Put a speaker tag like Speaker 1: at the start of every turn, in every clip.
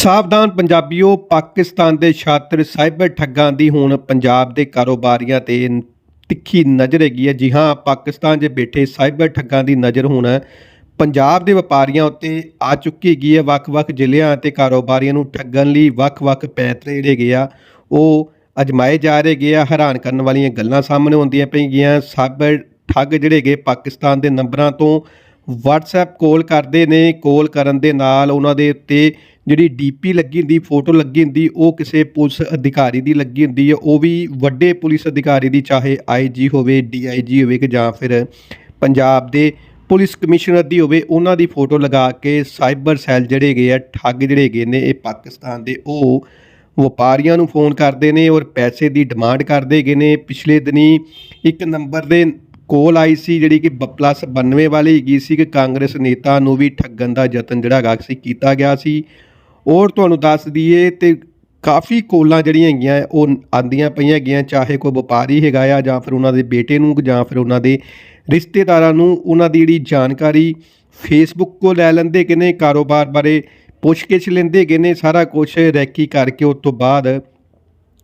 Speaker 1: ਸਾਵਧਾਨ ਪੰਜਾਬੀਓ, ਪਾਕਿਸਤਾਨ ਦੇ ਛਾਤਰ ਸਾਈਬਰ ਠੱਗਾਂ ਦੀ ਹੁਣ ਪੰਜਾਬ ਦੇ ਕਾਰੋਬਾਰੀਆਂ ਤੇ ਤਿੱਖੀ ਨਜ਼ਰ ਹੈਗੀ ਹੈ। ਜੀ ਹਾਂ, ਪਾਕਿਸਤਾਨ 'ਚ ਬੈਠੇ, ਸਾਈਬਰ ਠੱਗਾਂ ਦੀ ਨਜ਼ਰ ਹੁਣ ਪੰਜਾਬ ਦੇ ਵਪਾਰੀਆਂ ਉੱਤੇ ਆ ਚੁੱਕੀ ਗਈ ਹੈ। ਵੱਖ-ਵੱਖ ਜ਼ਿਲ੍ਹਿਆਂ ਅਤੇ ਕਾਰੋਬਾਰੀਆਂ ਨੂੰ ਠੱਗਣ ਲਈ ਵੱਖ-ਵੱਖ ਪੈਂਤਰੇ ਜਿਹੜੇ ਹੈਗੇ ਆ। ਉਹ ਅਜਮਾਏ ਜਾ ਰਹੇ ਹੈਗੇ ਆ, ਹੈਰਾਨ ਕਰਨ ਵਾਲੀਆਂ ਗੱਲਾਂ ਸਾਹਮਣੇ ਆਉਂਦੀਆਂ ਪਈਆਂ ਸਾਈਬਰ ਠੱਗ ਜਿਹੜੇ ਹੈਗੇ, ਪਾਕਿਸਤਾਨ ਦੇ ਨੰਬਰਾਂ ਤੋਂ WhatsApp ਕਾਲ ਕਰਦੇ ਨੇ। ਕਾਲ ਕਰਨ ਦੇ ਨਾਲ ਉਹਨਾਂ ਦੇ ਉੱਤੇ ਜਿਹੜੀ ਡੀਪੀ ਲੱਗੀ ਹੁੰਦੀ, ਫੋਟੋ ਲੱਗੀ ਹੁੰਦੀ, ਉਹ ਕਿਸੇ ਪੁਲਿਸ ਅਧਿਕਾਰੀ ਦੀ ਲੱਗੀ ਹੁੰਦੀ ਹੈ। ਉਹ ਵੀ ਵੱਡੇ ਪੁਲਿਸ ਅਧਿਕਾਰੀ ਦੀ, ਚਾਹੇ ਆਈਜੀ ਹੋਵੇ ਡੀਆਈਜੀ ਹੋਵੇ ਕਿ ਜਾਂ ਫਿਰ ਪੰਜਾਬ ਦੇ ਪੁਲਿਸ ਕਮਿਸ਼ਨਰ ਦੀ ਹੋਵੇ, ਉਹਨਾਂ ਦੀ ਫੋਟੋ ਲਗਾ ਕੇ ਸਾਈਬਰ ਸੈੱਲ ਜਿਹੜੇ ਹੈਗੇ ਆ, ਠੱਗ ਜਿਹੜੇ ਹੈਗੇ ਨੇ ਇਹ ਪਾਕਿਸਤਾਨ ਦੇ, ਉਹ ਵਪਾਰੀਆਂ ਨੂੰ ਫੋਨ ਕਰਦੇ ਨੇ ਔਰ ਪੈਸੇ ਦੀ ਡਿਮਾਂਡ ਕਰਦੇ ਗਏ ਨੇ। ਪਿਛਲੇ ਦਿਨੀ ਇੱਕ ਨੰਬਰ ਦੇ ਕੋਲ ਆਈ ਸੀ, ਜਿਹੜੀ ਕਿ ਬ- ਪਲੱਸ 92 ਵਾਲੀ ਹੈਗੀ ਸੀ, ਕਿ ਕਾਂਗਰਸ ਨੇਤਾ ਨੂੰ ਵੀ ਠੱਗਣ ਦਾ ਯਤਨ ਜਿਹੜਾ ਹੈਗਾ ਸੀ, ਕੀਤਾ ਗਿਆ ਸੀ। ਔਰ ਤੁਹਾਨੂੰ ਦੱਸ ਦਈਏ ਤੇ ਕਾਫੀ ਕੋਲਾਂ ਜਿਹੜੀਆਂ ਹੈਗੀਆਂ ਉਹ ਆਂਦੀਆਂ ਪਈਆਂ ਹੈਗੀਆਂ, ਚਾਹੇ ਕੋਈ ਵਪਾਰੀ ਹੈਗਾ ਆ ਜਾਂ ਫਿਰ ਉਹਨਾਂ ਦੇ ਬੇਟੇ ਨੂੰ ਜਾਂ ਫਿਰ ਉਹਨਾਂ ਦੇ ਰਿਸ਼ਤੇਦਾਰਾਂ ਨੂੰ, ਉਹਨਾਂ ਦੀ ਜਿਹੜੀ ਜਾਣਕਾਰੀ ਫੇਸਬੁੱਕ ਤੋਂ ਲੈ ਲੈਂਦੇ ਕਿ ਨੇ, ਕਾਰੋਬਾਰ ਬਾਰੇ ਪੁੱਛਗਿੱਛ ਲੈਂਦੇ ਕਿ ਨੇ, ਸਾਰਾ ਕੁਝ ਰੈਕੀ ਕਰਕੇ ਉਸ ਤੋਂ ਬਾਅਦ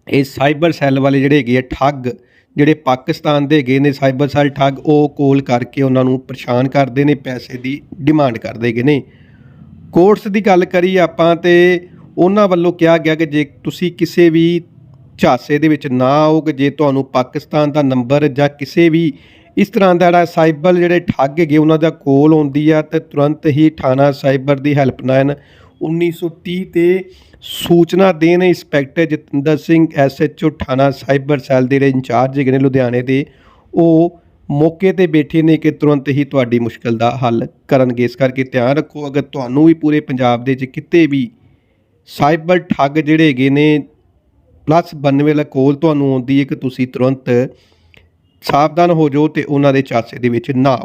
Speaker 1: ਇਹ ਸਾਈਬਰ ਸੈੱਲ ਵਾਲੇ ਜਿਹੜੇ ਹੈਗੇ ਆ, ਠੱਗ ਜਿਹੜੇ ਪਾਕਿਸਤਾਨ ਦੇ ਹੈਗੇ ਨੇ, ਸਾਈਬਰ ਸੈੱਲ ਠੱਗ, ਉਹ ਕੋਲ ਕਰਕੇ ਉਹਨਾਂ ਨੂੰ ਪਰੇਸ਼ਾਨ ਕਰਦੇ ਨੇ, ਪੈਸੇ ਦੀ ਡਿਮਾਂਡ ਕਰਦੇ ਹੈਗੇ ਨੇ। ਕੋਰਸ ਦੀ ਗੱਲ ਕਰੀ ਆਪਾਂ ਤੇ ਉਹਨਾਂ ਵੱਲੋਂ ਕਿਹਾ ਗਿਆ ਕਿ ਜੇ ਤੁਸੀਂ ਕਿਸੇ ਵੀ ਝਾਸੇ ਦੇ ਵਿੱਚ ਨਾ ਆਓਗੇ, ਜੇ ਤੁਹਾਨੂੰ ਪਾਕਿਸਤਾਨ ਦਾ ਨੰਬਰ ਜਾਂ ਕਿਸੇ ਵੀ ਇਸ ਤਰ੍ਹਾਂ ਦਾ ਜਿਹੜਾ ਸਾਈਬਰ ਜਿਹੜੇ ਠੱਗ ਹੈਗੇ, ਉਹਨਾਂ ਦਾ ਕੋਲ ਆਉਂਦੀ ਆ ਤੇ ਤੁਰੰਤ ਹੀ ਥਾਣਾ ਸਾਈਬਰ ਦੀ ਹੈਲਪਲਾਈਨ 1930 ਤੇ ਸੂਚਨਾ ਦੇਣ ਇੰਸਪੈਕਟਰ ਜਤਿੰਦਰ ਸਿੰਘ ਐਸਐਚਓ ਥਾਣਾ ਸਾਈਬਰ ਸੈੱਲ ਦੇ ਜਿਹੜੇ ਇੰਚਾਰਜ ਹੈਗੇ ਨੇ ਲੁਧਿਆਣੇ ਦੇ, ਉਹ ਮੌਕੇ ਤੇ ਬੈਠੇ ਨੇ ਕਿ ਤੁਰੰਤ ਹੀ ਤੁਹਾਡੀ ਮੁਸ਼ਕਲ ਦਾ ਹੱਲ ਕਰਨਗੇ। ਇਸ ਕਰਕੇ ਧਿਆਨ ਰੱਖੋ, ਅਗਰ ਤੁਹਾਨੂੰ ਵੀ ਪੂਰੇ ਪੰਜਾਬ ਦੇ ਵਿੱਚ ਕਿਤੇ ਵੀ ਸਾਈਬਰ ਠੱਗ ਜਿਹੜੇ ਹੈਗੇ ਨੇ, ਪਲੱਸ 92 ਵਾਲਾ ਕੋਲ ਤੁਹਾਨੂੰ ਆਉਂਦੀ ਹੈ ਕਿ ਤੁਸੀਂ ਤੁਰੰਤ ਸਾਵਧਾਨ ਹੋ ਜਾਓ ਤੇ ਉਹਨਾਂ ਦੇ ਚਾਸੇ ਦੇ ਵਿੱਚ ਨਾ ਆਓ